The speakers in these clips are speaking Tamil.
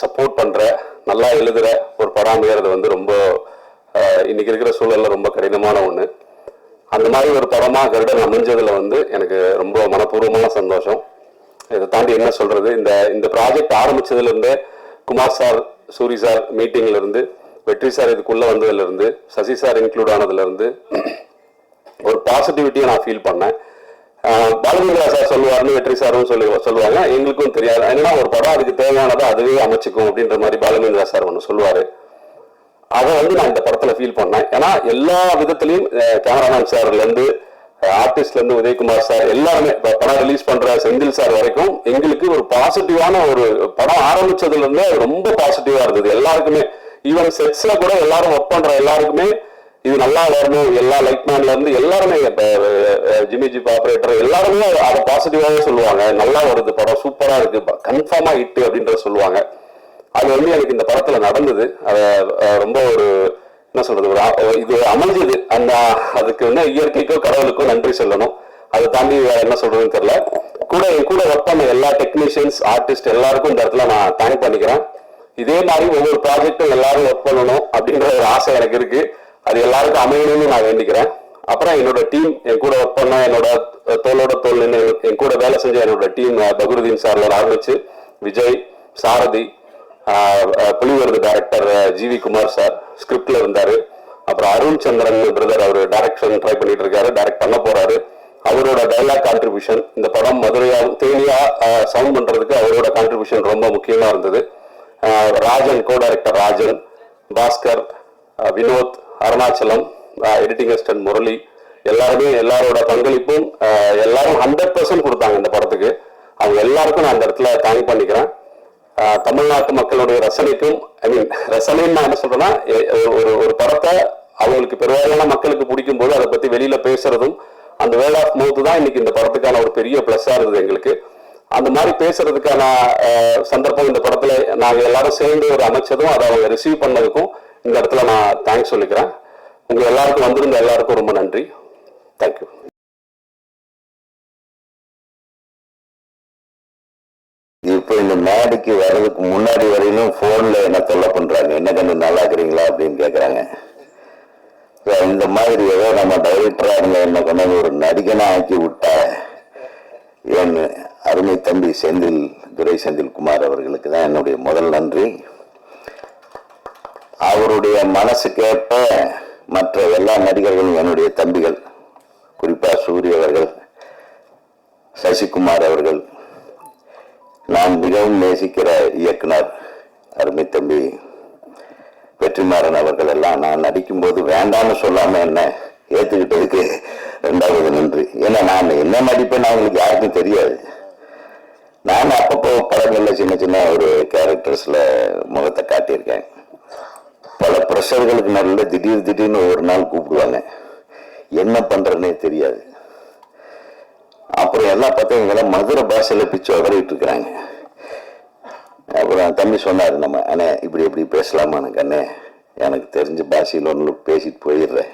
சப்போர்ட் பண்ணுற நல்லா எழுதுற ஒரு படம்ங்கிறது வந்து ரொம்ப இன்றைக்கி இன்னைக்கு இருக்கிற சூழலில் ரொம்ப கடினமான ஒன்று அந்த மாதிரி ஒரு படமாக கருடன் அமைஞ்சதில் வந்து எனக்கு ரொம்ப மனப்பூர்வமான சந்தோஷம். இதை தாண்டி என்ன சொல்கிறது இந்த இந்த ப்ராஜெக்ட் ஆரம்பித்ததுலேருந்தே குமார் சார் சூரி சார் மீட்டிங்லேருந்து வெற்றி சார் இதுக்குள்ளே வந்ததுலேருந்து சசி சார் இன்க்ளூட் ஆனதுலேருந்து ஒரு பாசிட்டிவிட்டியை நான் ஃபீல் பண்ணேன். பாலச்சந்திரா சார் சொல்லுவார்னு வெற்றி சாரும் சொல்லி சொல்லுவாங்க. எங்களுக்கும் தெரியாது. ஏன்னா ஒரு படம் அதுக்கு தேவையானதை அதுவே அமைச்சுக்கும் அப்படின்ற மாதிரி பாலமேந்திரா சார் ஒன்று சொல்லுவார். அதை வந்து நான் இந்த படத்தில் ஃபீல் பண்ணேன். ஏன்னா எல்லா விதத்துலையும் கேமராமேன் சார்லேருந்து ஆர்டிஸ்ட்லேருந்து உதயகுமார் சார் எல்லாருமே இப்போ படம் ரிலீஸ் பண்ணுற செந்தில் சார் வரைக்கும் எங்களுக்கு ஒரு பாசிட்டிவான ஒரு படம் ஆரம்பிச்சதுலேருந்தே ரொம்ப பாசிட்டிவாக இருந்தது. எல்லாருக்குமே ஈவன் செட்ஸில் கூட எல்லாரும் ஒர்க் பண்ணுற எல்லாருக்குமே இது நல்லா வரணும் எல்லா லைட்மேன்ல இருந்து எல்லாருமே இப்ப, ஜிம்மி ஜிப் ஆபரேட்டர் எல்லாருமே அதை பாசிட்டிவாகவே சொல்லுவாங்க. நல்லா வருது படம் சூப்பரா இருக்கு. கன்ஃபார்மா ஹிட் அப்படின்றத சொல்லுவாங்க. அது வந்து எனக்கு இந்த படத்துல நடந்தது. அதை ரொம்ப ஒரு என்ன சொல்றது ஒரு இது அமைஞ்சது. அந்த அதுக்கு வந்து இயற்கைக்கோ கடவுளுக்கோ நன்றி சொல்லணும். அதை தாண்டி வேற என்ன சொல்றதுன்னு தெரியல. கூட என் கூட ஒர்க் பண்ண எல்லா டெக்னீஷியன்ஸ் ஆர்டிஸ்ட் எல்லாருக்கும் இந்த இடத்துல நான் தேங்க் பண்ணிக்கிறேன். இதே மாதிரி ஒவ்வொரு ப்ராஜெக்டும் எல்லாரும் ஒர்க் பண்ணணும் அப்படின்ற ஒரு ஆசை எனக்கு இருக்கு. அது எல்லாருக்கும் அமையணும்னு நான் வேண்டிக்கிறேன். அப்புறம் என்னோட டீம் என் கூட ஒர்க் பண்ண என்னோட தோளோட தோல் என் கூட வேலை செஞ்ச என்னோட டீம் பகுருதீன் சார்ல ஆரம்பிச்சு விஜய் சாரதி ஆஹ் ஆஹ் புலிவரது டைரக்டர் ஜிவி குமார் சார் ஸ்கிரிப்ட்ல இருந்தாரு. அப்புறம் அருண் சந்திரன் பிரதர் அவர் டைரக்ஷன் ட்ரை பண்ணிட்டு இருக்காரு டைரக்ட் பண்ண போறாரு. அவரோட டைலாக் கான்ட்ரிபியூஷன் இந்த படம் மதுரையா தேனியா சவுண்ட் பண்றதுக்கு அவரோட கான்ட்ரிபியூஷன் ரொம்ப முக்கியமா இருந்தது. Rajan co director Rajan Bhaskar Vinod Arunachalam editing assistant Murali எல்லாருமே எல்லாரோட பங்களிப்பும் எல்லாரும் ஹண்ட்ரட் பர்சன்ட் கொடுத்தாங்க இந்த படத்துக்கு. அவங்க எல்லாருக்கும் நான் அந்த இடத்துல தேங்க் பண்ணிக்கிறேன். தமிழ்நாட்டு மக்களுடைய ரசனைக்கும் ஐ மீன் ரசனைன்னு நான் என்ன சொல்றேன்னா ஒரு ஒரு படத்தை அவங்களுக்கு பெருவாரியான மக்களுக்கு பிடிக்கும் போது அதை பத்தி வெளியில பேசுறதும் அந்த வேர்ட் ஆஃப் மவுத் தான் இன்னைக்கு இந்த படத்துக்கான ஒரு பெரிய பிளஸ்ஸா இருந்தது எங்களுக்கு. அந்த மாதிரி பேசுறதுக்கான சந்தர்ப்பம் இந்த படத்துல நாங்க எல்லாரும் சேர்ந்து ஒரு அமைச்சதும் அதை அவங்க ரிசீவ் பண்ணதுக்கும் இந்த இடத்துல நான் தேங்க்ஸ் சொல்லிக்கிறேன். உங்க எல்லாருக்கும் வந்திருந்த எல்லாருக்கும் ரொம்ப நன்றி. தேங்க்யூ இப்போ இந்த மேடைக்கு வர்றதுக்கு முன்னாடி வரையிலும் ஃபோனில் என்ன தொல்லை பண்ணுறாங்க என்ன கண்டு நல்லா இருக்கிறீங்களா அப்படின்னு கேட்குறாங்க இந்த மாதிரி ஏதோ நம்ம டைரக்டராக இருந்த என்ன கொண்டாந்து ஒரு நடிகனாக ஆக்கி விட்டா என் அருமை தம்பி செந்தில் துரை செந்தில் குமார் அவர்களுக்கு தான் என்னுடைய முதல் நன்றி. அவருடைய மனசுக்கேற்ப மற்ற எல்லா நடிகர்களும் என்னுடைய தம்பிகள் குறிப்பாக சூரிய அவர்கள் சசிகுமார் அவர்கள் நான் மிகவும் நேசிக்கிற இயக்குனர் அருமை தம்பி வெற்றிமாறன் அவர்கள் எல்லாம் நான் நடிக்கும்போது வேண்டாம்னு சொல்லாம என்ன ஏத்துக்கிட்டதுக்கு ரெண்டாவது நன்றி. ஏன்னா நான் என்ன நடிப்பேன்னு அவங்களுக்கு யாருக்கும் தெரியாது. நான் அப்பப்போ படங்கள்ல சின்ன சின்ன ஒரு கேரக்டர்ஸ்ல முகத்தை காட்டியிருக்கேன். பல ப்ரெஷர்களுக்கு நல்ல திடீர் திடீர்னு ஒரு நாள் கூப்பிடுவாங்க. என்ன பண்றேன்னே தெரியாது. அப்புறம் எல்லாம் பார்த்தா இவங்கெல்லாம் மதுரை பாஷையில் பிச்சு உதறிட்டு இருக்கிறாங்க. அப்புறம் தம்பி சொன்னார் நம்ம அண்ணே இப்படி இப்படி பேசலாமான்னு அண்ணே எனக்கு தெரிஞ்ச பாஷையில் ஒன்று பேசிட்டு போயிடுறேன்.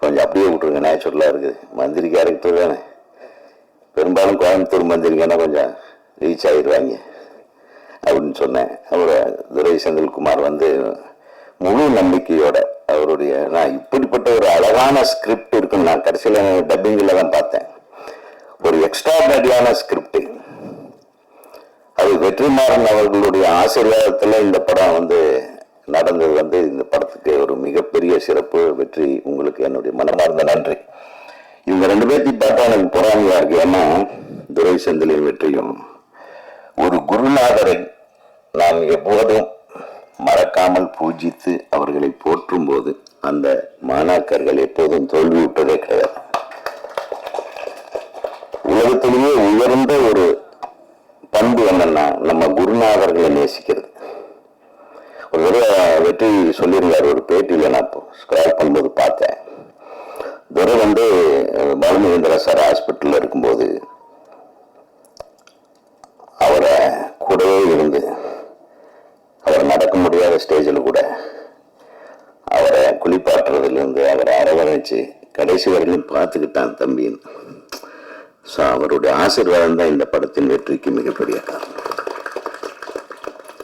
கொஞ்சம் அப்படியே விட்ருங்க நேச்சுரலாக இருக்குது மந்திரி கேரக்டர் தானே. பெரும்பாலும் கோயம்புத்தூர் மந்திரிங்கன்னா கொஞ்சம் ரீச் ஆயிடுவாங்க. அப்படின்னு சொன்னேன். அப்புறம் துரை செந்தில்குமார் வந்து முழு நம்பிக்கையோட அவருடைய நான் இப்படிப்பட்ட ஒரு அழகான ஸ்கிரிப்ட் இருக்குன்னு நான் கடைசியில் டப்பிங்கில் தான் பார்த்தேன். ஒரு எக்ஸ்ட்ராடனரியான ஸ்கிரிப்ட் அது வெற்றிமாறன் அவர்களுடைய ஆசீர்வாதத்தில் இந்த படம் வந்து நடந்தது வந்து இந்த படத்துக்கு ஒரு மிகப்பெரிய சிறப்பு வெற்றி உங்களுக்கு என்னுடைய மனமார்ந்த நன்றி. இவங்க ரெண்டு பேர்த்தையும் பார்த்தா எனக்கு பொறாமையா இருக்கு. ஏன்னா துரை செந்திலின் வெற்றியும் ஒரு குருநாதரை நாம் எப்போதும் மறக்காமல் பூஜித்து அவர்களை போற்றும் போது அந்த மாணாக்கர்கள் எப்போதும் தோல்வியுற்றதே கிடையாது. உலகத்திலேயே உயர்ந்த ஒரு பண்பு என்னன்னா நம்ம குருநாதர்களை நேசிக்கிறது. ஒரு தடவை வெற்றி சொல்லியிருந்தார் ஒரு பேட்டியில நான் ஸ்கிராப் பண்ணும்போது பார்த்தேன். துரை வந்து அஹ், பாலுமகேந்திரா சார் ஹாஸ்பிட்டல்ல இருக்கும்போது அவரை கூடவே இருந்து அவர் நடக்க முடியாத ஸ்டேஜில் கூட அவரை குளிப்பாட்டுறதுலேருந்து அவரை அரவணைச்சு கடைசி வரையிலும் பார்த்துக்கிட்டான் தம்பின்னு ஸோ அவருடைய ஆசீர்வாதம் தான் இந்த படத்தின் வெற்றிக்கு மிகப்பெரிய காரணம்.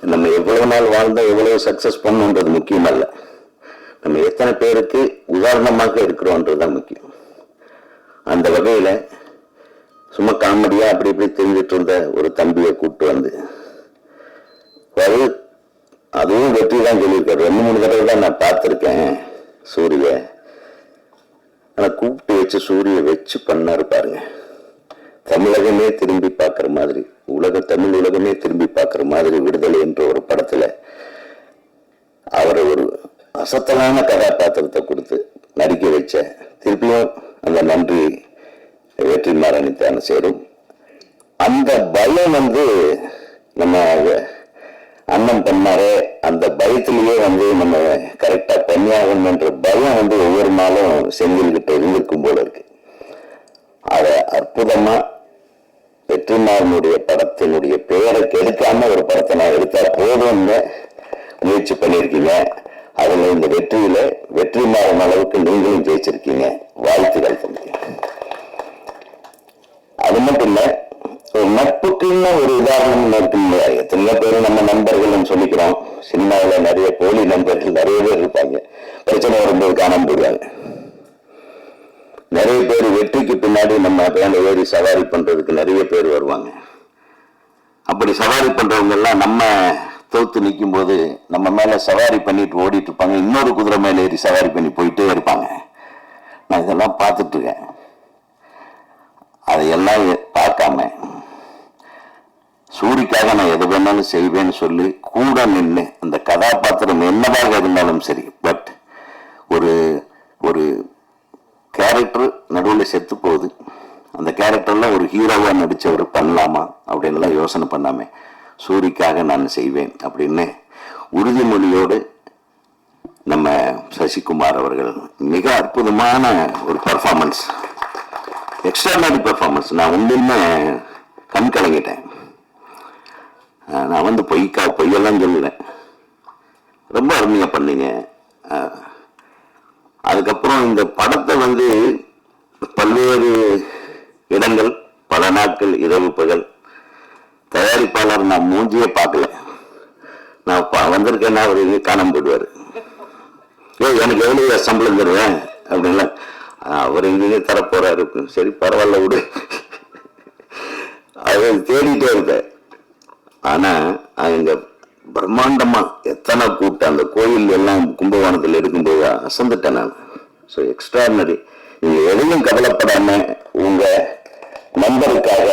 நம்ம எவ்வளவு நாள் வாழ்ந்தால் எவ்வளவு சக்ஸஸ் பண்ணுன்றது முக்கியம் அல்ல நம்ம எத்தனை பேருக்கு உதாரணமாக இருக்கிறோன்றது தான் முக்கியம். அந்த வகையில் சும்மா காமெடியாக அப்படி இப்படி தெரிஞ்சிட்டு இருந்த ஒரு தம்பியை கூப்பிட்டு வந்து அதுவும் வெற்றி தான் சொல்லியிருக்காரு. ரெண்டு மூணு தடவை தான் நான் பார்த்துருக்கேன் சூரிய. ஆனால் கூப்பிட்டு வச்சு சூரிய வச்சு பண்ணாரு பாருங்க. தமிழகமே திரும்பி பார்க்குற மாதிரி உலக தமிழ் உலகமே திரும்பி பார்க்குற மாதிரி விடுதலை என்ற ஒரு படத்தில் அவரை ஒரு அசத்தலான கதாபாத்திரத்தை கொடுத்து நடிக்க வச்ச திருப்பியும் அந்த நன்றி வெற்றிமாறனித்தான சேரும். அந்த பயம் வந்து நம்ம அண்ணன் பண்ணாரு. அந்த பயத்திலேயே வந்து நம்ம கரெக்டா பண்ணியாகணுன்ற பயம் வந்து ஒவ்வொரு நாளும் செந்தில்கிட்ட இருந்திருக்கும் போல இருக்கு. அதை அற்புதமா வெற்றிமாறனுடைய படத்தினுடைய பெயரை கெடுக்காம ஒரு படத்தை நான் எடுத்தா போதும்னு முயற்சி பண்ணியிருக்கீங்க. அதுல இந்த வெற்றியில வெற்றிமாறன் அளவுக்கு நீங்களும் ஜெயிச்சிருக்கீங்க. வாழ்த்துக்கள் தம்பி. அது மட்டும் இல்லை ஒரு நட்புக்குன்னு ஒரு உதாரணம் இருக்குங்க எத்தனை பேர் நம்ம நண்பர்கள்னு சொல்லிக்கிறோம். சினிமாவில் நிறைய போலி நண்பர்கள் நிறைய பேர் இருப்பாங்க. பிரச்சனை வரும்போது காணாம போயிடுவாங்க. நிறைய பேர் வெற்றிக்கு பின்னாடி நம்ம பேண்ட ஏறி சவாரி பண்றதுக்கு நிறைய பேர் வருவாங்க. அப்படி சவாரி பண்றவங்க எல்லாம் நம்ம தோத்து நிற்கும் போது நம்ம மேல சவாரி பண்ணிட்டு ஓடிட்டு இருப்பாங்க. இன்னொரு குதிரை மேல ஏறி சவாரி பண்ணி போயிட்டே இருப்பாங்க. நான் இதெல்லாம் பார்த்துட்டு இருக்கேன். அதையெல்லாம் பார்க்காம சூரிக்காக நான் எது வேணாலும் செய்வேன்னு சொல்லி கூட நின்று அந்த கதாபாத்திரம் என்னவாக இருந்தாலும் சரி பட் ஒரு ஒரு கேரக்டர் நடுவில் செத்து போகுது அந்த கேரக்டரில் ஒரு ஹீரோவாக நடித்தவர் பண்ணலாமா அப்படின்லாம் யோசனை பண்ணாமல் சூரிக்காக நான் செய்வேன் அப்படின்னு உறுதிமொழியோடு நம்ம சசிகுமார் அவர்கள் மிக அற்புதமான ஒரு பர்ஃபார்மன்ஸ் எக்ஸ்ட்ராடனரி பர்ஃபார்மன்ஸ் நான் உண்மையுமே கண் கலங்கிட்டேன் நான் வந்து பொய்க்கா பொய்யெல்லாம் சொல்லுவேன். ரொம்ப அருமையாக பண்ணீங்க. அதுக்கப்புறம் இந்த படத்தை வந்து பல்வேறு இடங்கள் பல நாட்கள் இரவு பகல் தயாரிப்பாளர் நான் மூஞ்சியே பார்க்கல. நான் வந்திருக்கேன்னா அவர் எங்கே காணாமல் போயிடுவார். ஏய் எனக்கு எவ்வளோ சம்பளம் தருவேன்? அப்படின்ல அவர் எங்கேயும் தரப்போறாரு. சரி பரவாயில்ல விடு. அவர் தேடிட்டே இருப்பேன். ஆனா அங்க பிரம்மாண்டமா எத்தனை கூட்டம் அந்த கோயில் எல்லாம் கும்பகோணத்தில் இருக்கும்போது அசந்துட்டேன் நான். ஸோ எக்ஸ்ட்ராடினரி நீங்கள் எதையும் கவலைப்படாம உங்க நண்பருக்காக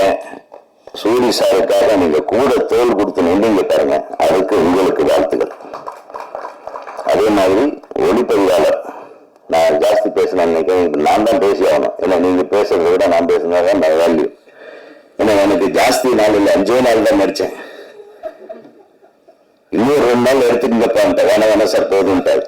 சூரிய சாருக்காக நீங்க கூட தோல் கொடுத்து நின்றீங்க பாருங்க. அதுக்கு உங்களுக்கு வாழ்த்துக்கள். அதே மாதிரி ஒளிப்பதிவாளர் நான் ஜாஸ்தி பேசினேன் நினைக்கிறேன். நான் தான் பேசி ஆகணும். ஏன்னா நீங்க பேசுறதை விட நான் பேசினா தான் நான் வேல்யூ ஏன்னா எனக்கு ஜாஸ்தி நாள் இல்லை அஞ்சே நாள் தான் நடித்தேன் అనగానే సరిపోతుంటాయి.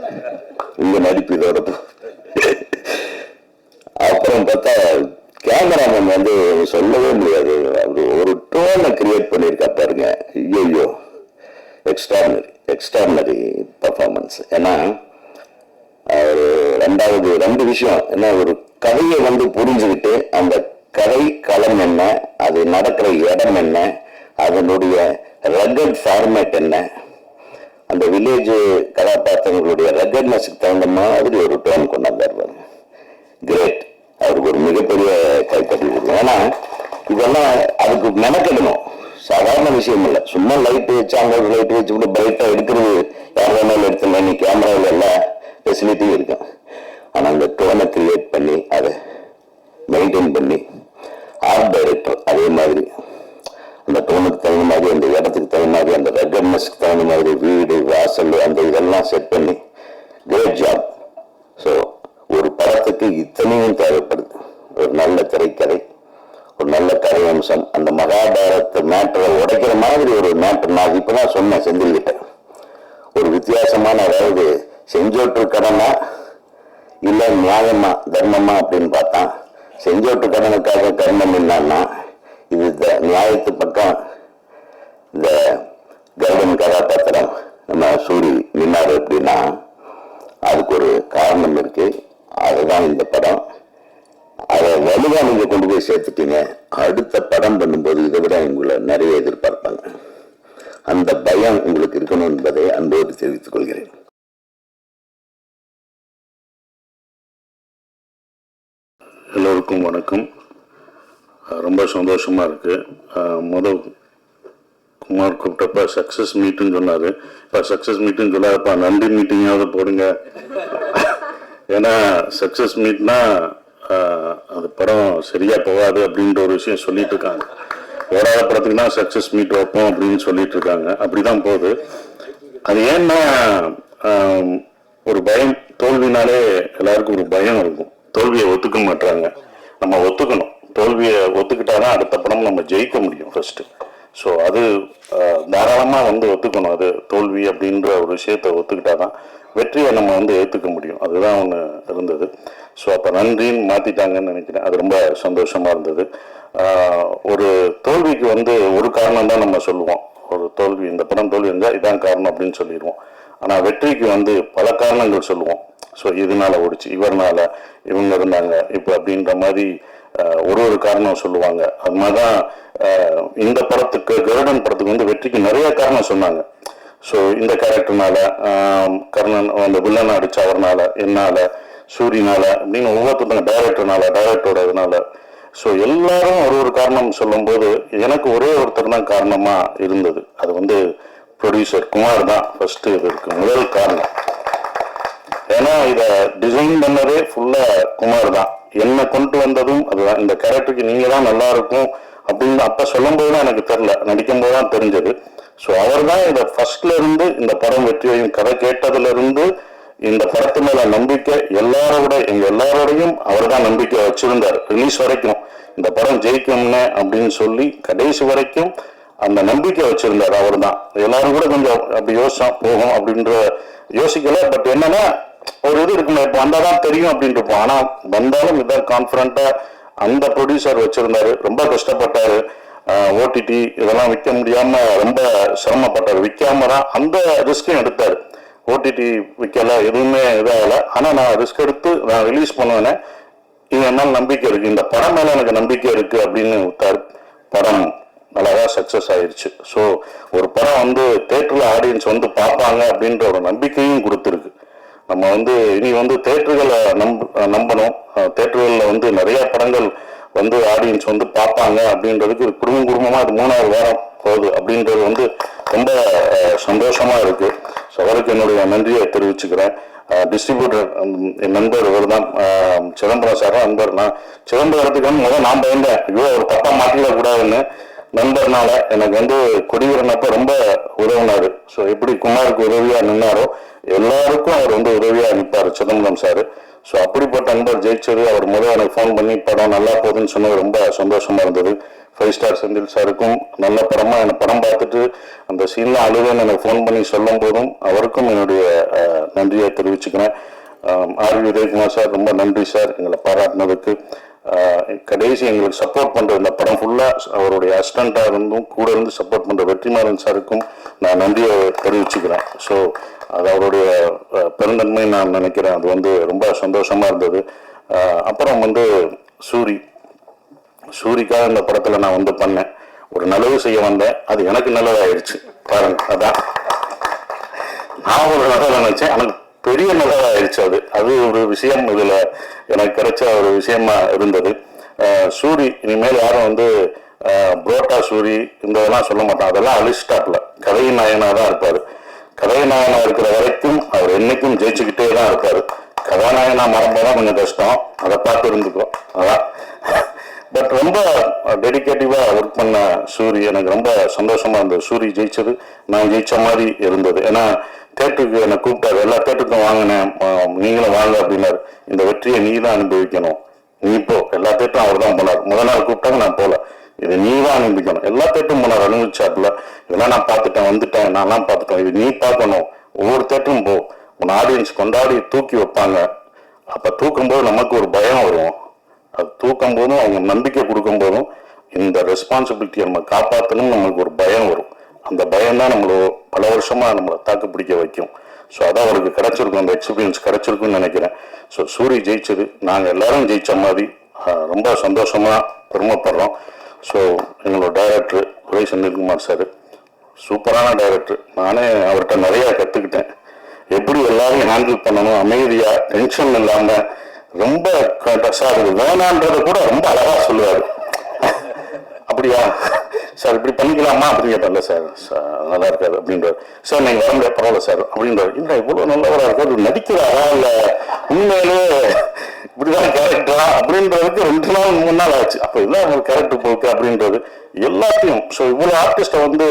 மிகப்பெரிய கைத்தட்டி கொடுக்கும். ஏன்னா இதெல்லாம் அதுக்கு மெனக்கெடணும். சாதாரண விஷயம் இல்லை. சும்மா லைட் வச்சு அங்க லைட் வச்சு கூட பிரைட்டா எடுக்கிறது யார் வேணாலும் எடுத்துங்க நீ கேமராவில் எல்லா ஃபெசிலிட்டியும் இருக்கும். ஆனால் அந்த டோனை கிரியேட் பண்ணி அதை மெயின்டைன் பண்ணி ஆர்ட் டைரக்டர் அதே மாதிரி அந்த டோனுக்கு தகுந்த மாதிரி அந்த இடத்துக்கு தகுந்த மாதிரி அந்த ரெகட்னஸ்க்கு தகுந்த மாதிரி வீடு வாசல் அந்த இதெல்லாம் செட் பண்ணி கிரேட் ஜாப் ஸோ ஒரு படத்துக்கு இத்தனையும் தேவைப்படும். ஒரு நல்ல திரைக்கதை ஒரு நல்ல கதை அம்சம் அந்த மகாபாரத மேட்டரை உடைக்கிற மாதிரி ஒரு மேட்டர். நான் இப்பதான் சொன்னேன் செந்தில்கிட்ட. ஒரு வித்தியாசமான அதாவது செஞ்சோற்று கடனா இல்லை நியாயமா தர்மமா அப்படின்னு பார்த்தா செஞ்சோற்று கடனுக்காக கர்மம் என்னன்னா இது த- நியாயத்து பக்கம் இந்த கர்வன் கதாபாத்திரம் நம்ம சூரி நின்னார் எப்படின்னா அதுக்கு ஒரு காரணம் இருக்கு. அதுதான் இந்த படம். வலுவா நீங்க கொண்டு போய் சேர்த்துட்டீங்க. அடுத்த படம் பண்ணும்போது இதை விட உங்களை நிறைய எதிர்பார்ப்பாங்க. அந்த பயம் உங்களுக்கு இருக்கணும் என்பதை அன்போடு தெரிவித்துக் கொள்கிறேன். எல்லோருக்கும் வணக்கம். ரொம்ப சந்தோஷமாக இருக்குது அஹ் முத குமார் கூப்பிட்டப்ப சக்ஸஸ் மீட்டுன்னு சொன்னார். இப்போ சக்ஸஸ் மீட்டுன்னு சொல்லாதப்பா நன்றி மீட்டிங்காவது போடுங்க. ஏன்னா சக்ஸஸ் மீட்னா அது படம் சரியா போகாது அப்படின்ற ஒரு விஷயம் சொல்லிட்டு இருக்காங்க. ஓடாத படத்துக்கு தான் சக்ஸஸ் மீட் வைப்போம் அப்படின்னு சொல்லிட்டு இருக்காங்க. அப்படிதான் போகுது. அது ஏன்னா ஒரு பயம் தோல்வினாலே எல்லாருக்கும் ஒரு பயம் இருக்கும். தோல்வியை ஒத்துக்க மாட்டாங்க நம்ம ஒத்துக்கணும். தோல்வியை ஒத்துக்கிட்டாதான் அடுத்த படம் நம்ம ஜெயிக்க முடியும் ஃபர்ஸ்ட் ஸோ அது தாராளமாக வந்து ஒத்துக்கணும். அது தோல்வி அப்படின்ற ஒரு விஷயத்தை ஒத்துக்கிட்டாதான் வெற்றியை நம்ம வந்து ஏற்றுக்க முடியும். அதுதான் ஒன்று இருந்தது. ஸோ அப்போ நன்றின்னு மாற்றிட்டாங்கன்னு நினைக்கிறேன். அது ரொம்ப சந்தோஷமாக இருந்தது. ஒரு தோல்விக்கு வந்து ஒரு காரணம் தான் நம்ம சொல்லுவோம். ஒரு தோல்வி இந்த படம் தோல்வி இருந்தால் இதான் காரணம் அப்படின்னு சொல்லிடுவோம். ஆனால் வெற்றிக்கு வந்து பல காரணங்கள் சொல்லுவோம். ஸோ இதனால ஓடிச்சு இவர்னால இவங்க இருந்தாங்க. இப்போ அப்படின்ற மாதிரி ஒரு ஒரு காரணம் சொல்லுவாங்க. அது மாதிரி தான் இந்த படத்துக்கு கருடன் படத்துக்கு வந்து வெற்றிக்கு நிறைய காரணம் சொன்னாங்க. ஸோ இந்த கேரக்டர்னால கர்ணன் அந்த வில்லன் அடிச்ச அவர்னால என்னால் சூரியனால அப்படின்னு ஒவ்வொருத்தங்க டைரக்டர்னால டைரக்டரோட இதனால ஸோ எல்லாரும் ஒரு ஒரு காரணம் சொல்லும்போது எனக்கு ஒரே ஒருத்தர் தான் காரணமா இருந்தது. அது வந்து ப்ரொடியூசர் குமார் தான். ஃபஸ்ட்டு இதுக்கு முதல் காரணம். ஏன்னா இதை டிசைன் பண்ணதே ஃபுல்லா குமார் தான். என்னை கொண்டு வந்ததும் அதுதான். இந்த கேரக்டருக்கு நீங்க தான் நல்லா இருக்கும் அப்படின்னு அப்ப சொல்லும் போது தான் எனக்கு தெரியல. நடிக்கும் போது தான் தெரிஞ்சது. ஸோ அவர் தான் இதை ஃபர்ஸ்ட்ல இருந்து இந்த படம் வெற்றியையும் கதை கேட்டதுல இருந்து இந்த படத்து மேல நம்பிக்கை எல்லாரோட எங்க எல்லாரோடையும் அவர் தான் நம்பிக்கை வச்சிருந்தார். ரிலீஸ் வரைக்கும் இந்த படம் ஜெயிக்கும்னு அப்படின்னு சொல்லி கடைசி வரைக்கும் அந்த நம்பிக்கை வச்சிருந்தார் அவர் தான் எல்லாரும் கூட கொஞ்சம் அப்படி யோசிச்சா போகும் அப்படின்ற யோசிக்கல. பட் என்னன்னா ஒரு இது இருக்குமே இப்போ வந்தாதான் தெரியும் அப்படின்ட்டு இருப்போம் ஆனா வந்தாலும் இதான் கான்பிடண்டா அந்த ப்ரொடியூசர் வச்சிருந்தாரு. ரொம்ப கஷ்டப்பட்டாரு. ஓடிடி இதெல்லாம் விற்க முடியாம ரொம்ப சிரமப்பட்டாரு. விற்காம தான் அந்த ரிஸ்கையும் எடுத்தாரு. ஓடிடி விற்கல எதுவுமே இதாகல. ஆனால் நான் ரிஸ்க் எடுத்து நான் ரிலீஸ் பண்ணுவேனே. இது என் நம்பிக்கை இருக்குது இந்த படம் மேலே எனக்கு நம்பிக்கை இருக்குது அப்படின்னு விட்டார் படம் நல்லாவா சக்ஸஸ் ஆயிடுச்சு ஸோ ஒரு படம் வந்து தேட்டரில் ஆடியன்ஸ் வந்து பார்ப்பாங்க அப்படின்ற ஒரு நம்பிக்கையும் கொடுத்துருக்கு. நம்ம வந்து இனி வந்து தேட்டர்களை நம்ப நம்பணும். தேட்டர்களில் வந்து நிறைய படங்கள் வந்து ஆடியன்ஸ் வந்து பார்ப்பாங்க அப்படின்றதுக்கு குடும்பம் குடும்பமாக அது மூணாவது வாரம் போகுது அப்படின்றது வந்து ரொம்ப சந்தோஷமாக இருக்குது ஸோ அவருக்கு என்னுடைய நன்றியை தெரிவிச்சுக்கிறேன். டிஸ்ட்ரிபியூட்டர் என் நண்பர் இவர் தான் சிதம்பரம் சார் நண்பர் நான். சிதம்பரத்துக்கு முதல் நான் பயந்தேன். ஐயோ ஒரு தப்பாக மாட்டிடக்கூடாதுன்னு நண்பர்னால எனக்கு வந்து கொடிவரனப்ப ரொம்ப உதவினார். ஸோ எப்படி குமாருக்கு உதவியாக நின்னாரோ எல்லாருக்கும் அவர் வந்து உதவியாக நிற்பார் சிதம்பரம் சார். ஸோ அப்படிப்பட்ட நண்பர் ஜெயிச்சது. அவர் முதல் எனக்கு ஃபோன் பண்ணி படம் நல்லா போகுதுன்னு சொன்னது ரொம்ப சந்தோஷமாக இருந்தது. ஃபைவ் ஸ்டார் செந்தில் சாருக்கும் நல்ல படமா எனக்கு படம் பார்த்துட்டு அந்த சீன்லாம் அழுதுன்னு எனக்கு ஃபோன் பண்ணி சொல்லும் போதும் அவருக்கும் என்னுடைய நன்றியை தெரிவிச்சுக்கிறேன். ஆர் உதயகுமார் சார் ரொம்ப நன்றி சார் எங்களை பாராட்டினதுக்கு கடைசி எங்களுக்கு சப்போர்ட் பண்ற இந்த படம் ஃபுல்லா அவருடைய அசிஸ்டண்டா இருந்தும் கூட இருந்து சப்போர்ட் பண்ற வெற்றிமாறன் சாருக்கும் நான் நன்றியை தெரிவிச்சுக்கிறேன். ஸோ அது அவருடைய பெருந்தன்மை நான் நினைக்கிறேன். அது வந்து ரொம்ப சந்தோஷமா இருந்தது. அப்புறம் வந்து சூரி. சூரிக்காக இந்த படத்துல நான் வந்து பண்ணேன். ஒரு நல்லது செய்ய வந்தேன். அது எனக்கு நல்லதாயிடுச்சு பாருங்க அதான். நான் ஒரு நல்லதாக நினைச்சேன் எனக்கு பெரிய நல்லதாயிடுச்சு அது. அது ஒரு விஷயம் இதில் எனக்கு கிடைச்ச ஒரு விஷயமா இருந்தது. சூரி இனிமேல் யாரும் வந்து புரோட்டா சூரி இந்த இதெல்லாம் சொல்ல மாட்டான் அதெல்லாம் அழிச்சிட்டாப்ல கதை நாயனாக தான் இருப்பாரு. கதை நாயனா இருக்கிற வரைக்கும் அவர் என்னைக்கும் ஜெயிச்சுக்கிட்டே தான் இருப்பாரு. கதாநாயனா மறந்தாதான் கொஞ்சம் கஷ்டம். அதை பார்த்து இருந்துக்கும் அதான். பட் ரொம்ப டெடிகேட்டிவா ஒர்க் பண்ண சூரி எனக்கு ரொம்ப சந்தோஷமா இருந்தது. சூரி ஜெயிச்சது. நான் ஜெயிச்ச மாதிரி இருந்தது. ஏன்னா தேட்டருக்கு என்னை கூப்பிட்டாரு. எல்லா தேட்டருக்கும் வாங்கினேன். நீங்களும் வாங்க அப்படின்னாரு. இந்த வெற்றியை நீ தான் அனுபவிக்கணும். நீ போ. எல்லா தேட்டரும் அவர் தான் போனார். முதல் நாள் கூப்பிட்டாங்க நான் போல. இது நீ தான் அனுபவிக்கணும். எல்லா தேட்டரும் போனார். அனுபவிச்சாப்புல. இதெல்லாம் நான் பார்த்துட்டேன் வந்துட்டேன். நான்லாம் பார்த்துட்டேன். இது நீ பார்க்கணும். ஒவ்வொரு தேட்டரும் போ. உன் ஆடியன்ஸ் கொண்டாடி தூக்கி வைப்பாங்க. அப்ப தூக்கும்போது நமக்கு ஒரு பயம் வரும். அது தூக்கும் போதும் அவங்க நம்பிக்கை கொடுக்கும் போதும் இந்த ரெஸ்பான்சிபிலிட்டியை நம்ம காப்பாற்றணும் நம்மளுக்கு ஒரு பயம் வரும். அந்த பயம் தான் நம்மள பல வருஷமாக நம்மளை தாக்கு பிடிக்க வைக்கும். ஸோ அதான் அவருக்கு கிடைச்சிருக்கும் அந்த எக்ஸ்பீரியன்ஸ் கிடைச்சிருக்கும்னு நினைக்கிறேன். ஸோ சூரி ஜெயிச்சது. நாங்கள் எல்லாரும் ஜெயிச்ச மாதிரி ரொம்ப சந்தோஷமாக பெருமைப்படுறோம். ஸோ எங்களோட டைரக்டர் உதய் செந்தில்குமார் சார் சூப்பரான டைரக்டர் நானே அவர்கிட்ட நிறையா கற்றுக்கிட்டேன் எப்படி எல்லாரையும் ஹேண்டில் பண்ணணும் அமைதியாக டென்ஷன் இல்லாமல் ரொம்ப சார் இது வேணான்றதை கூட ரொம்ப அழகாக சொல்லுவார். அப்படியா? சார் இப்படி பண்ணிக்கலாமா? அப்படின்னு கேட்டார்ல சார் நல்லா இருக்காது அப்படின்றார். சார் நீங்கள் வர முடியாது பரவாயில்ல சார் அப்படின்றார். இல்லை இவ்வளோ நல்லவராக இருக்காது நடிக்கிறாரா இல்லை உண்மையிலே இப்படிதான் கேரக்டரா அப்படின்றதுக்கு ரெண்டு நாள் மூணு நாள் ஆச்சு. அப்போ இதுதான் அவங்க கேரக்டர் போக்கு அப்படின்றது. எல்லாத்தையும் ஸோ இவ்வளோ ஆர்டிஸ்ட்டை வந்து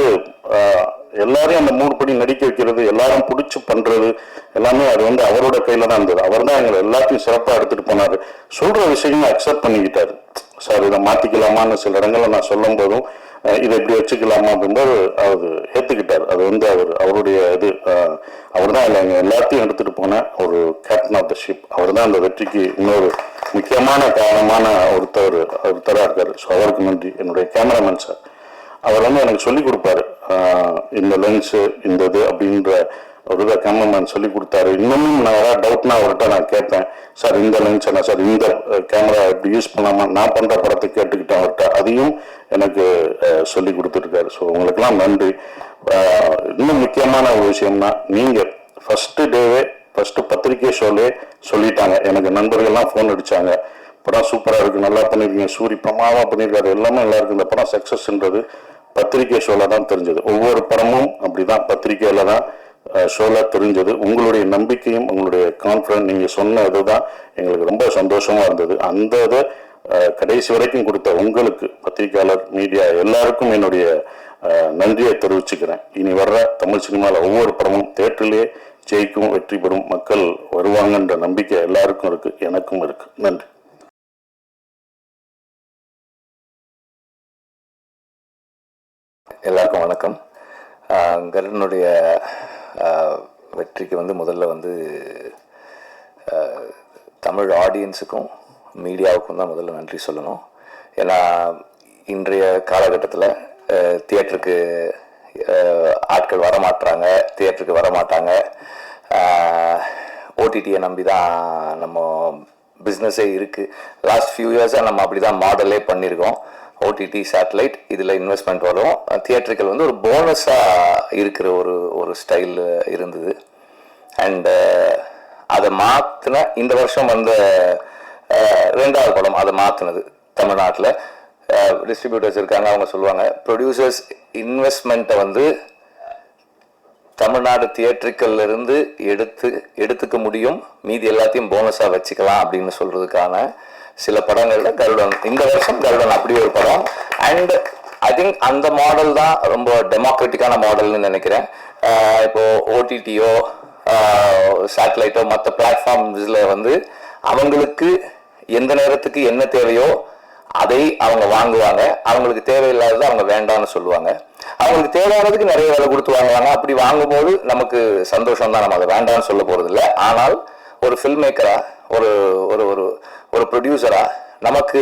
எல்லாரையும் அந்த மூணு படி நடிக்க வைக்கிறது எல்லாரும் பிடிச்சி பண்றது எல்லாமே அது வந்து அவரோட கையில தான் இருந்தது. அவர் தான் எங்களை எல்லாத்தையும் சிறப்பாக எடுத்துட்டு போனாரு. சொல்ற விஷயமும் அக்செப்ட் பண்ணிக்கிட்டாரு. சார் இதை மாத்திக்கலாமான்னு சில இடங்கள்ல நான் சொல்லும் போதும் இதை இப்படி வச்சுக்கலாமா அப்படின்றது அவர் ஏத்துக்கிட்டார். அது வந்து அவர் அவருடைய இது அவர் தான் இல்லை எல்லாத்தையும் எடுத்துட்டு போன ஒரு கேப்டன் ஆஃப் த ஷிப் அவர் தான் அந்த வெற்றிக்கு இன்னொரு முக்கியமான காரணமான ஒருத்தர் ஒருத்தராக இருக்காரு. ஸோ அவருக்கு நன்றி. என்னுடைய கேமராமேன் சார் அவர் வந்து எனக்கு சொல்லி கொடுப்பாரு. இந்த லென்ஸு இந்த இது அப்படின்ற ஒரு இதை கேமராமேன் சொல்லி கொடுத்தாரு. இன்னமும் நான் ஏதாவது டவுட்னா அவர்கிட்ட நான் கேட்பேன் சார் இந்த லென்ஸ் என்ன சார்? இந்த கேமரா எப்படி யூஸ் பண்ணலாமா நான் பண்ணுற படத்தை கேட்டுக்கிட்டேன் அவர்கிட்ட. அதையும் எனக்கு சொல்லி கொடுத்துருக்காரு. ஸோ உங்களுக்கெல்லாம் நன்றி. இன்னும் முக்கியமான ஒரு விஷயம்னா நீங்கள் ஃபஸ்ட்டு டேவே ஃபஸ்ட்டு பத்திரிகை ஷோலே சொல்லிட்டாங்க. எனக்கு நண்பர்கள்லாம் ஃபோன் அடித்தாங்க படம் சூப்பராக இருக்குது நல்லா பண்ணியிருக்கீங்க சூரி பிரமாதமாக பண்ணியிருக்காரு எல்லாமே நல்லா இருக்குது இந்த படம் சக்ஸஸ்ன்றது பத்திரிகை ஷோல தான் தெரிஞ்சது. ஒவ்வொரு படமும் அப்படிதான். பத்திரிகையில தான் ஷோல தெரிஞ்சது. உங்களுடைய நம்பிக்கையும் உங்களுடைய கான்ஃபிடன்ஸ் நீங்க சொன்ன இதுதான். எங்களுக்கு ரொம்ப சந்தோஷமா இருந்தது. அந்த இதை கடைசி வரைக்கும் கொடுத்த உங்களுக்கு பத்திரிகையாளர் மீடியா எல்லாருக்கும் என்னுடைய நன்றியை தெரிவிச்சுக்கிறேன். இனி வர்ற தமிழ் சினிமாவில் ஒவ்வொரு படமும் தேட்டரிலே ஜெயிக்கும் வெற்றி பெறும் மக்கள் வருவாங்கன்ற நம்பிக்கை எல்லாருக்கும் இருக்கு. எனக்கும் இருக்கு. நன்றி. எல்லாருக்கும் வணக்கம். கருடனுடைய வெற்றிக்கு வந்து முதல்ல வந்து தமிழ் ஆடியன்ஸுக்கும் மீடியாவுக்கும் தான் முதல்ல நன்றி சொல்லணும். ஏன்னா இன்றைய காலகட்டத்தில் தியேட்டருக்கு ஆட்கள் வரமாட்றாங்க தியேட்டருக்கு வரமாட்டாங்க. ஓடிடியை நம்பி தான் நம்ம பிஸ்னஸே இருக்குது லாஸ்ட் ஃபியூ இயர்ஸாக நம்ம அப்படி தான் மாடலே பண்ணியிருக்கோம். ஓடிடி சேட்டலைட் இதில் இன்வெஸ்ட்மெண்ட் வரும். தியேட்டர்கள் வந்து ஒரு போனஸாக இருக்கிற ஒரு ஒரு ஸ்டைல் இருந்தது. அண்டு அதை மாற்றின இந்த வருஷம் வந்த ரெண்டாவது படம் அதை மாற்றினது தமிழ்நாட்டில். டிஸ்ட்ரிபியூட்டர்ஸ் இருக்காங்க அவங்க சொல்லுவாங்க ப்ரொடியூசர்ஸ் இன்வெஸ்ட்மெண்ட்டை வந்து தமிழ்நாடு தியேட்ரிக்கல்ல இருந்து எடுத்து எடுத்துக்க முடியும். மீதி எல்லாத்தையும் போனஸாக வச்சுக்கலாம் அப்படின்னு சொல்கிறதுக்கான சில படங்கள்ல கருடன். இந்த வருஷம் கருடன் அப்படி ஒரு படம். அண்ட் ஐ திங்க் அந்த மாடல் தான் ரொம்ப டெமோக்ராட்டிக்கான மாடல்னு நினைக்கிறேன். இப்போ ஓடிடியோ சேட்டலைட்டோ மற்ற பிளாட்ஃபார்ம்ஸில் வந்து அவங்களுக்கு எந்த நேரத்துக்கு என்ன தேவையோ அதை அவங்க வாங்குவாங்க. அவங்களுக்கு தேவையில்லாதது அவங்க வேண்டாம்னு சொல்லுவாங்க. அவங்களுக்கு தேவையானதுக்கு நிறைய விலை கொடுத்து வாங்குவாங்க அப்படி வாங்கும்போது நமக்கு சந்தோஷம் தான் நம்ம அதை வேண்டாம்னு சொல்ல போகிறது இல்லை ஆனால் ஒரு ஃபில்ம் மேக்கராக ஒரு ஒரு ஒரு ஒரு ப்ரொடியூசரா நமக்கு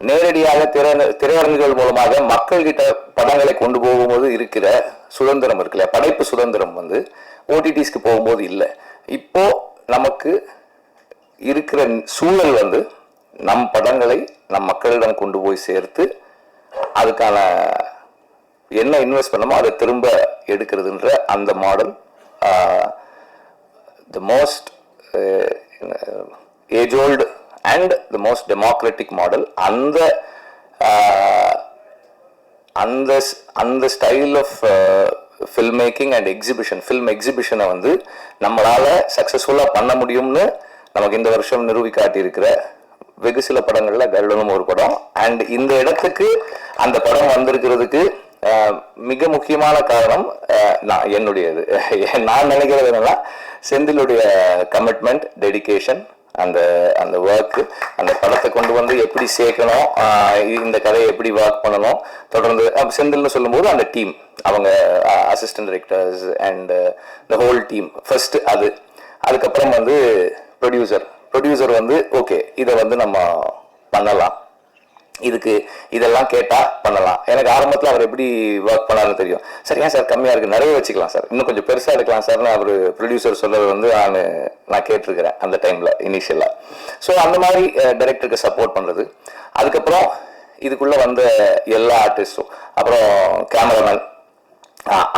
நேரடியாக திரை திரையரங்குகள் மூலமாக மக்கள்கிட்ட படங்களை கொண்டு போகும்போது இருக்கிற சுதந்திரம் இருக்குல்ல படைப்பு சுதந்திரம் வந்து ஓடிடிஸ்க்கு போகும்போது இல்லை. இப்போ நமக்கு இருக்கிற சூழல் வந்து நம் படங்களை நம் மக்களிடம் கொண்டு போய் சேர்த்து அதுக்கான என்ன இன்வெஸ்ட் பண்ணமோ அதை திரும்ப எடுக்கிறதுன்ற அந்த model the most age old and the most democratic model அந்த அந்த ஸ்- அந்த style of film making and exhibition film எக்ஸிபிஷனை வந்து நம்மளால் சக்ஸஸ்ஃபுல்லாக பண்ண முடியும்னு நமக்கு இந்த வருஷம் நிரூபி காட்டியிருக்கிற வெகு சில படங்களில் கருடனும் ஒரு படம். அண்ட் இந்த இடத்துக்கு அந்த படம் வந்திருக்கிறதுக்கு மிக முக்கியமான காரணம் நான் என்னுடையது. நான் நினைக்கிறது என்னன்னா செந்திலுடைய கமிட்மெண்ட் டெடிகேஷன் அந்த அந்த ஒர்க்கு அந்த படத்தை கொண்டு வந்து எப்படி சேர்க்கணும் இந்த கதையை எப்படி ஒர்க் பண்ணணும் தொடர்ந்து செந்தில்னு சொல்லும்போது அந்த டீம் அவங்க assistant directors and the whole team first அது. அதுக்கப்புறம் வந்து ப்ரொடியூசர் ப்ரொடியூசர் வந்து ஓகே இதை வந்து நம்ம பண்ணலாம். இதுக்கு இதெல்லாம் கேட்டால் பண்ணலாம். எனக்கு ஆரம்பத்தில் அவர் எப்படி ஒர்க் பண்ணாருன்னு தெரியும். சார் ஏன் சார் கம்மியாக இருக்குது நிறைய வச்சுக்கலாம் சார் இன்னும் கொஞ்சம் பெருசாக எடுக்கலாம் சார்னு அவர் ப்ரொடியூசர் சொல்கிறது வந்து நான் நான் கேட்டிருக்கிறேன் அந்த டைமில் இனிஷியலாக ஸோ அந்த மாதிரி டைரக்டருக்கு சப்போர்ட் பண்ணுறது அதுக்கப்புறம் இதுக்குள்ளே வந்த எல்லா ஆர்டிஸ்ட்டும் அப்புறம் கேமராமேன்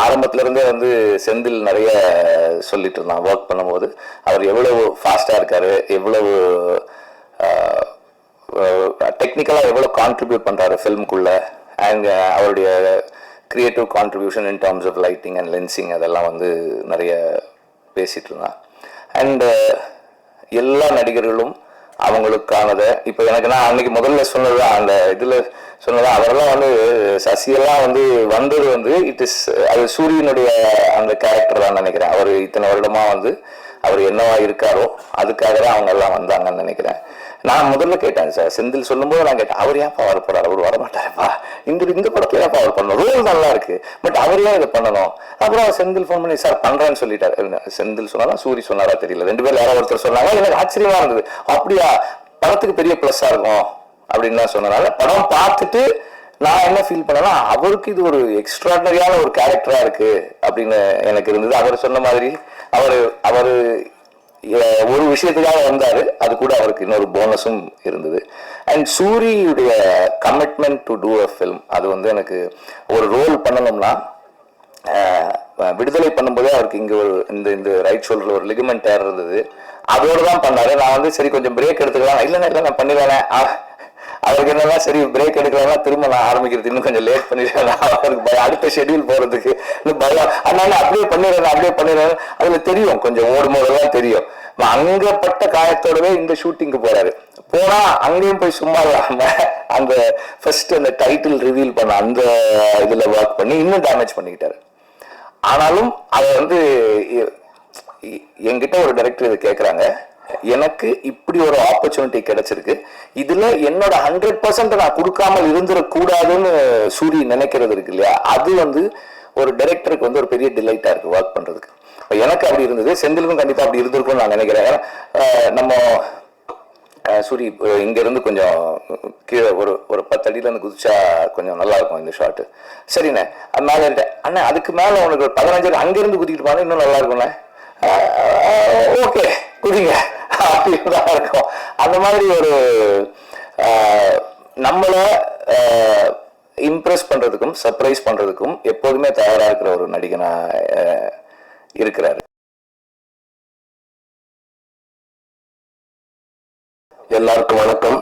ஆரம்பத்துல இருந்தே வந்து செந்தில் நிறைய சொல்லிட்டு இருந்தான் ஒர்க் பண்ணும்போது. அவர் எவ்வளவு ஃபாஸ்ட்டாக இருக்கார் எவ்வளவு டெக்னிக்கலாக எவ்வளோ கான்ட்ரிபியூட் பண்ணுறாரு ஃபில்முக்குள்ள அண்ட் அவருடைய creative contribution in terms of lighting and lensing அதெல்லாம் வந்து நிறைய பேசிகிட்டு இருந்தான் அண்டு uh, எல்லா நடிகர்களும் அவங்களுக்கானதை இப்போ எனக்கு நான் அன்னைக்கு முதல்ல சொன்னது அந்த இதில் சொன்னது அவரெல்லாம் வந்து சசியெல்லாம் வந்து வந்தது வந்து இட் இஸ் அது சூரியனுடைய அந்த கேரக்டர் தான் நினைக்கிறேன். அவர் இத்தனை வருடமாக வந்து அவர் என்னவா இருக்காரோ அதுக்காக தான் அவங்க எல்லாம் வந்தாங்கன்னு நினைக்கிறேன். நான் முதல்ல கேட்டேன் சார். செந்தில் சொல்லும்போது நான் கேட்டேன் அவர் ஏன்ப்பா அவர் போறாரு அவர் வரமாட்டாருப்பா இந்த இந்த படத்துல ஏன்ப்பா அவர் பண்ணணும் ரோல் நல்லா இருக்கு. பட் அவர் ஏன் இதை பண்ணணும்? அப்புறம் செந்தில் ஃபோன் பண்ணி சார் பண்றேன்னு சொல்லிட்டாரு. என்ன, செந்தில் சொன்னாரா? சூரி சொன்னாரா தெரியல. ரெண்டு பேர் யாரோ ஒருத்தர் சொன்னாங்க. எனக்கு ஆச்சரியமா இருந்தது. அப்படியா? படத்துக்கு பெரிய பிளஸ்ஸா இருக்கும். அப்படின்னு தான் சொன்னனால படம் பார்த்துட்டு நான் என்ன ஃபீல் பண்ணேன்னா அவருக்கு இது ஒரு எக்ஸ்ட்ராடனரியான ஒரு கேரக்டரா இருக்கு அப்படின்னு எனக்கு இருந்தது. அவர் சொன்ன மாதிரி அவர் அவர் ஒரு விஷயத்துக்காக வந்தார். அது கூட அவருக்கு இன்னொரு போனஸும் இருந்தது. And சூரியுடைய commitment to to a film அது வந்து எனக்கு ஒரு ரோல் பண்ணணும்னா விடுதலை பண்ணும்போதே அவருக்கு இங்கே ஒரு இந்த இந்த ரைட் ஷோல்டர்ல ஒரு லிகமெண்ட் டேர் இருந்தது. அதோடு தான் பண்ணார். நான் வந்து சரி கொஞ்சம் பிரேக் எடுத்துக்கலாம். இல்லைன்னா இல்லை நான் பண்ணிடுவேன். அவருக்கு என்னன்னா சரி பிரேக் எடுக்கலாம் திரும்ப நான் ஆரம்பிக்கிறது இன்னும் கொஞ்சம் லேட் பண்ணிடுறேன் அவருக்கு பயம். அடுத்த ஷெடியூல் போறதுக்கு இன்னும் பயம். அதனால அப்படியே பண்ணிடுறேன் அப்படியே பண்ணிடுறேன். அதுல தெரியும் கொஞ்சம் ஓடும் போதெல்லாம் தெரியும் அங்கப்பட்ட காயத்தோடவே இந்த ஷூட்டிங்க்கு போறாரு. போனா அங்கேயும் போய் சும்மா இல்லாம அந்த ஃபர்ஸ்ட் அந்த டைட்டில் ரிவீல் பண்ண அந்த இதுல ஒர்க் பண்ணி இன்னும் டேமேஜ் பண்ணிக்கிட்டாரு. ஆனாலும் அதை வந்து என்கிட்ட ஒரு டைரக்டர் இதை கேட்குறாங்க எனக்கு இப்படி ஒரு ஆப்பர்ச்சுனிட்டி கிடைச்சிருக்கு. இதுல என்னோட ஹண்ட்ரட் பர்சன்ட் நான் கொடுக்காமல் இருந்துடக்கூடாதுன்னு சூரி நினைக்கிறது இருக்கு இல்லையா? அது வந்து ஒரு டைரக்டருக்கு வந்து ஒரு பெரிய டிலைட்டா இருக்கு ஒர்க் பண்றதுக்கு. எனக்கு அப்படி இருந்தது. செந்திலுக்கும் கண்டிப்பா அப்படி இருந்திருக்கும்னு நான் நினைக்கிறேன். ஏன்னா, நம்ம சூரி இங்க இருந்து கொஞ்சம் கீழே ஒரு ஒரு பத்து அடியில இருந்து குதிச்சா கொஞ்சம் நல்லா இருக்கும் இந்த ஷார்ட் சரிண்ணே. அது மேல இருந்தேன் அண்ணா அதுக்கு மேல உனக்கு பதினஞ்சு அடி இருந்து குதிக்கிட்டு போனா இன்னும் நல்லா இருக்கும்ண்ணே ஓகே. குதிங்க. அப்படின்னு தான் இருக்கும். அந்த மாதிரி ஒரு நம்மளை இம்ப்ரெஸ் பண்றதுக்கும் சர்ப்ரைஸ் பண்றதுக்கும் எப்போதுமே தயாராக இருக்கிற ஒரு நடிகனாக இருக்கிறாரு. எல்லாருக்கும் வணக்கம்.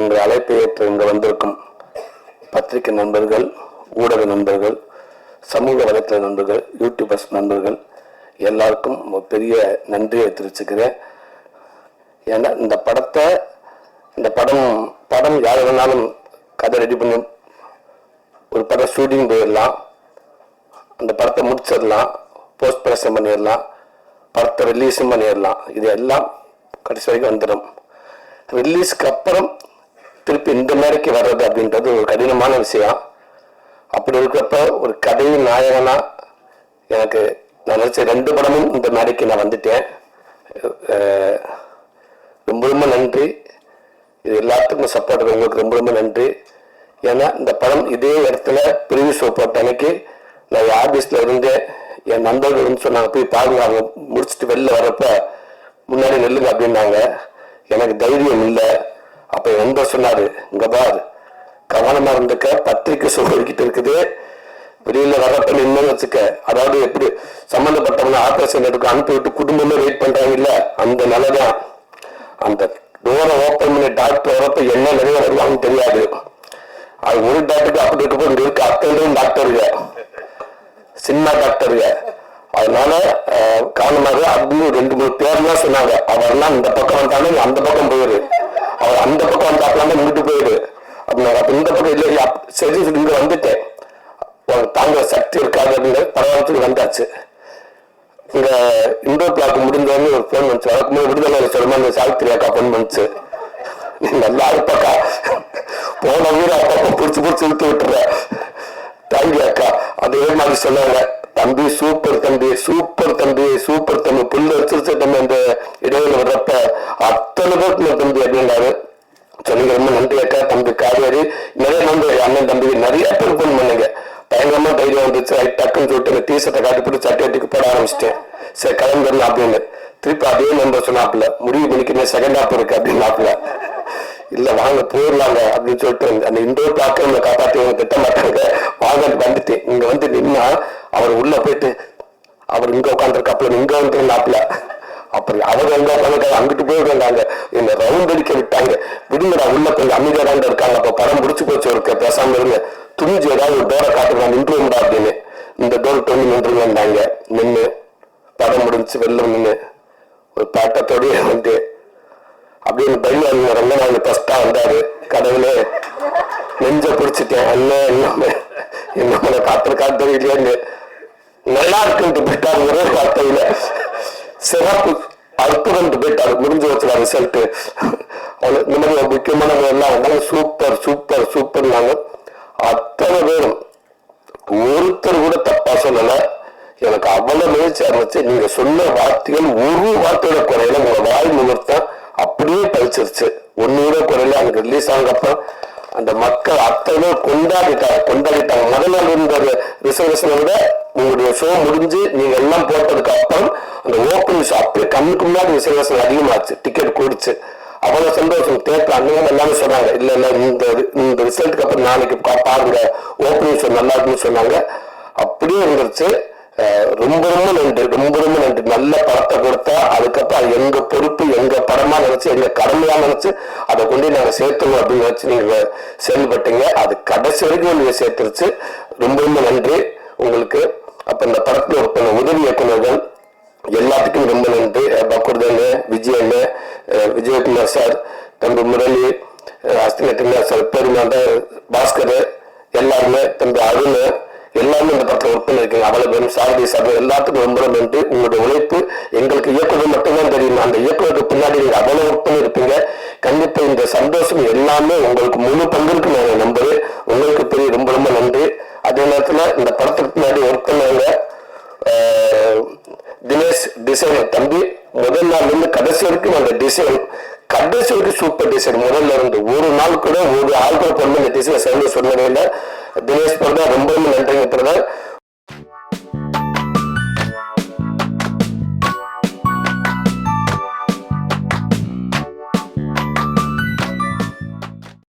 எங்கள் அழைப்பை ஏற்று இங்கு வந்திருக்கும் பத்திரிகை நண்பர்கள் ஊடக நண்பர்கள் சமூக வலைத்தள நண்பர்கள் யூடியூபர்ஸ் நண்பர்கள் எல்லாருக்கும் ஒரு பெரிய நன்றியை தெரிவிச்சுக்கிறேன். ஏன்னா இந்த படத்தை இந்த படம் படம் யார் வேணாலும் கதை ரெடி பண்ணி ஒரு படம் ஷூட்டிங் போயிடலாம். அந்த படத்தை முடிச்சிடலாம். போஸ்ட் ப்ரொடக்ஷன் பண்ணிடலாம். படத்தை ரிலீஸும் பண்ணிடலாம். இது எல்லாம் கடைசி வரைக்கும் வந்துடும். ரிலீஸ்க்கு அப்புறம் திருப்பி இந்த மேடைக்கு வர்றது அப்படின்றது ஒரு கடினமான விஷயம். அப்படி இருக்கிறப்ப ஒரு கதை நாயகனாக எனக்கு நான் நினைச்ச ரெண்டு படமும் இந்த மேடைக்கு நான் வந்துட்டேன். ரொம்ப ரொம்ப நன்றி. இது எல்லாத்துக்கும் சப்போர்ட் உங்களுக்கு ரொம்ப ரொம்ப நன்றி. ஏன்னா இந்த படம் இதே இடத்துல பிரிவு ஷோ போட்ட அன்னைக்கு நான் ஆஃபீஸில் இருந்தே இருந்தேன் என் நண்பர்கள் சொன்னாங்க போய் பாருங்க அவங்க முடிச்சுட்டு வெளில வர்றப்ப முன்னாடி நெல்லுங்க அப்படின்னாங்க. எனக்கு தைரியம் இல்லை. அப்போ என் சொன்னார் இங்கே பார் கவனமாக இருந்துக்க பத்திரிக்கை சொல்லிக்கிட்டு இருக்குது. வெளியில வரப்ப நின்று வச்சுக்க. அதாவது எப்படி சம்பந்தப்பட்டவங்க ஆபரேஷன் எடுக்க அனுப்பி விட்டு குடும்பமே வெயிட் பண்றாங்க இல்ல அந்த நிலைதான். அந்த டோரை ஓப்பன் பண்ணி டாக்டர் வரப்ப என்ன நிறைய வருவாங்கன்னு தெரியாது. அது ஒரு டாக்டருக்கு அப்படி இருக்கப்போ இங்க இருக்கு அத்தனையும் டாக்டருங்க சினிமா டாக்டருங்க அதனால காரணமாக அப்படின்னு ரெண்டு மூணு பேர்லாம் சொன்னாங்க. அவர்லாம் இந்த பக்கம் வந்தாலும் அந்த பக்கம் போயிரு. அவர் அந்த பக்கம் வந்தாப்லாம் இங்கிட்டு போயிரு. அப்படின்னாங்க இந்த பக்கம் இல்லை சரி சரி, இங்க வந்துட்டேன். உனக்கு தாங்க சக்தி இருக்காது அப்படின்னு பரவாயில்ல வந்தாச்சு. இந்த இண்டோர் பிளாக் முடிஞ்சோடனே ஒரு ஃபோன் வந்துச்சு. வழக்கமே விடுதலை சொல்லுமா இந்த சாவித்திரி அக்கா ஃபோன் வந்துச்சு. நீ நல்லா இருப்பக்கா. போன ஊர் அப்பப்போ பிடிச்சி பிடிச்சி இழுத்து விட்டுற. தேங்க்யூ அக்கா. அதே மாதிரி சொன்னாங்க. தம்பி சூப்பர் தம்பி சூப்பர் தம்பி சூப்பர் தம்பி. புல்லு வச்சிருச்சு தம்பி அந்த இடையில வர்றப்ப அத்தனை பேருக்கு தம்பி அப்படின்னாரு சொன்னீங்க ரொம்ப நன்றி அக்கா. தம்பி காவேரி நிறைய நம்பர் அண்ணன் தம்பி நிறைய பேர் ஃபோன் பண்ணுங்க. பயங்கரமா தைரியம் வந்துச்சு. ரைட் டக்குன்னு சொல்லிட்டு இந்த டிஷர்ட்டை காட்டி போட்டு சட்டை போட ஆரம்பிச்சிட்டேன். சரி கிளம்பிடலாம் அப்படின்னு திருப்பி அதே நம்பர் சொன்னாப்புல முடிவு பண்ணிக்கிறேன் செகண்ட் ஹாப் இருக்கு அப்படின்னாப்புல. இல்ல வாங்க போயிடலாங்க அப்படின்னு சொல்லிட்டு அந்த இண்டோர் பிளாக்கை உங்களை காப்பாற்றி அவங்க திட்ட மாட்டாங்க. வாங்க வந்துட்டு இங்க வந்து நின்னா அவர் உள்ள போயிட்டு அவர் இங்க உட்காந்துருக்காப்புல இங்க வந்துருந்தாப்புல அப்படி அவர் எங்க உட்காந்துருக்காங்க அங்கிட்டு போய் என்ன ரவுண்ட் அடிக்க விட்டாங்க. விடுங்கடா உள்ள கொஞ்சம் அமைதியா இருக்காங்க. அப்ப படம் முடிச்சு போச்சு ஒரு பேசாம இருங்க. துணிஞ்சு ஏதாவது ஒரு டோரை காட்டுங்க நின்றுடா அப்படின்னு. இந்த டோர் டொண்ணி நின்றுங்க நின்று படம் முடிஞ்சு வெளில நின்று ஒரு பாட்டத்தோடய வந்து அப்படின்னு பையன் ரங்கநாதன் ஃபஸ்ட்டா வந்தாரு. கடவுளே நெஞ்ச பிடிச்சிட்டேன். அண்ணன் என்ன என்ன காத்திருக்கா தெரியலையான்னு. நல்லா இருக்குன்ட்டு போயிட்டாரு ஒரே வார்த்தையில. சிறப்பு அற்புதம் அது முடிஞ்சு வச்சுல ரிசல்ட் இந்த மாதிரி ஒரு முக்கியமானவங்க எல்லாம் வந்தாங்க சூப்பர் சூப்பர் சூப்பர்னாங்க அத்தனை பேரும் ஒருத்தர் கூட தப்பா சொல்லல. எனக்கு அவ்வளவு முயற்சி இருந்துச்சு. நீங்க சொன்ன வார்த்தைகள் ஒரு வார்த்தையோட குறையில. உங்க வாய் முகூர்த்தம் அப்படியே பழிச்சிருச்சு. ஒன்னு கூட குறையில. எனக்கு ரிலீஸ் ஆனதுக்கப்புறம் அந்த மக்கள் அத்தனை கொண்டாடிட்டாங்க கொண்டாடிட்டாங்க. முதல் நாள் இருந்த ரிசர்வேஷனை விட உங்களுடைய ஷோ முடிஞ்சு நீங்க எல்லாம் போட்டதுக்கு அப்புறம் அந்த ஓப்பனிங் ஷோ அப்படியே கண்ணுக்கு முன்னாடி ரிசர்வேஷன் அதிகமாச்சு டிக்கெட் கூடிச்சு அவ்வளவு சந்தோஷம். தேட்டர் அண்ணன் எல்லாமே சொன்னாங்க இல்ல இல்ல இந்த இந்த ரிசல்ட்டுக்கு அப்புறம் நாளைக்கு பா- பாருங்க ஓப்பனிங் ஷோ நல்லா இருக்குன்னு சொன்னாங்க. அப்படியே இருந்துருச்சு. ரொம்ப ரொம்ப நன்றி ரொம்ப ரொம்ப நன்றி. நல்ல படத்தை கொடுத்தா அதுக்கப்புறம் அது எங்க பொறுப்பு எங்க படமா நினைச்சு எங்க கடமையா நினைச்சு அதை கொண்டு நாங்க சேர்த்துவோம் அப்படின்னு நினைச்சு நீங்க செயல்பட்டீங்க. அது கடைசி வரைக்கும் நீங்க சேர்த்துருச்சு. ரொம்ப ரொம்ப நன்றி உங்களுக்கு. அப்ப இந்த படத்துல ஒரு பண்ண உதவி இயக்குநர்கள் எல்லாத்துக்கும் ரொம்ப நன்றி. பக்குர்தன் விஜயன் விஜயகுமார் சார் தம்பி முரளி அஸ்தினட்டினார் சார் பெருமாண்ட பாஸ்கர் எல்லாருமே தம்பி அருண் எல்லாமே இந்த படத்தில் ஒர்க் பண்ணிருக்கீங்க அவ்வளவு பேரும் சாரதி சார் எல்லாத்துக்கும் ரொம்ப ரொம்ப நன்றி. உங்களுடைய உழைப்பு எங்களுக்கு இயக்குனர் மட்டும்தான் தெரியும். அந்த இயக்குனருக்கு பின்னாடி நீங்க அவ்வளவு ஒர்க் பண்ணிருப்பீங்க கண்டிப்பா இந்த சந்தோஷம் எல்லாமே உங்களுக்கு முழு பங்கிற்கு நான் நம்புறேன். உங்களுக்கு பெரிய ரொம்ப ரொம்ப நன்றி. அதே நேரத்துல இந்த படத்துக்கு பின்னாடி ஒர்க் பண்ணவங்க தினேஷ் டிசைனர் தம்பி முதல் நாள்ல இருந்து கடைசி வரைக்கும் அந்த டிசைன் கடைசி வரைக்கும் சூப்பர் டீசர் முதல்ல இருந்து ஒரு நாள் கூட ஒரு ஆள் கூட பொண்ணு இந்த டீசரை சேர்ந்து சொல்லவே இல்லை தினேஷ் பிரதா ரொம்பவும் நன்றிங்க பிரதா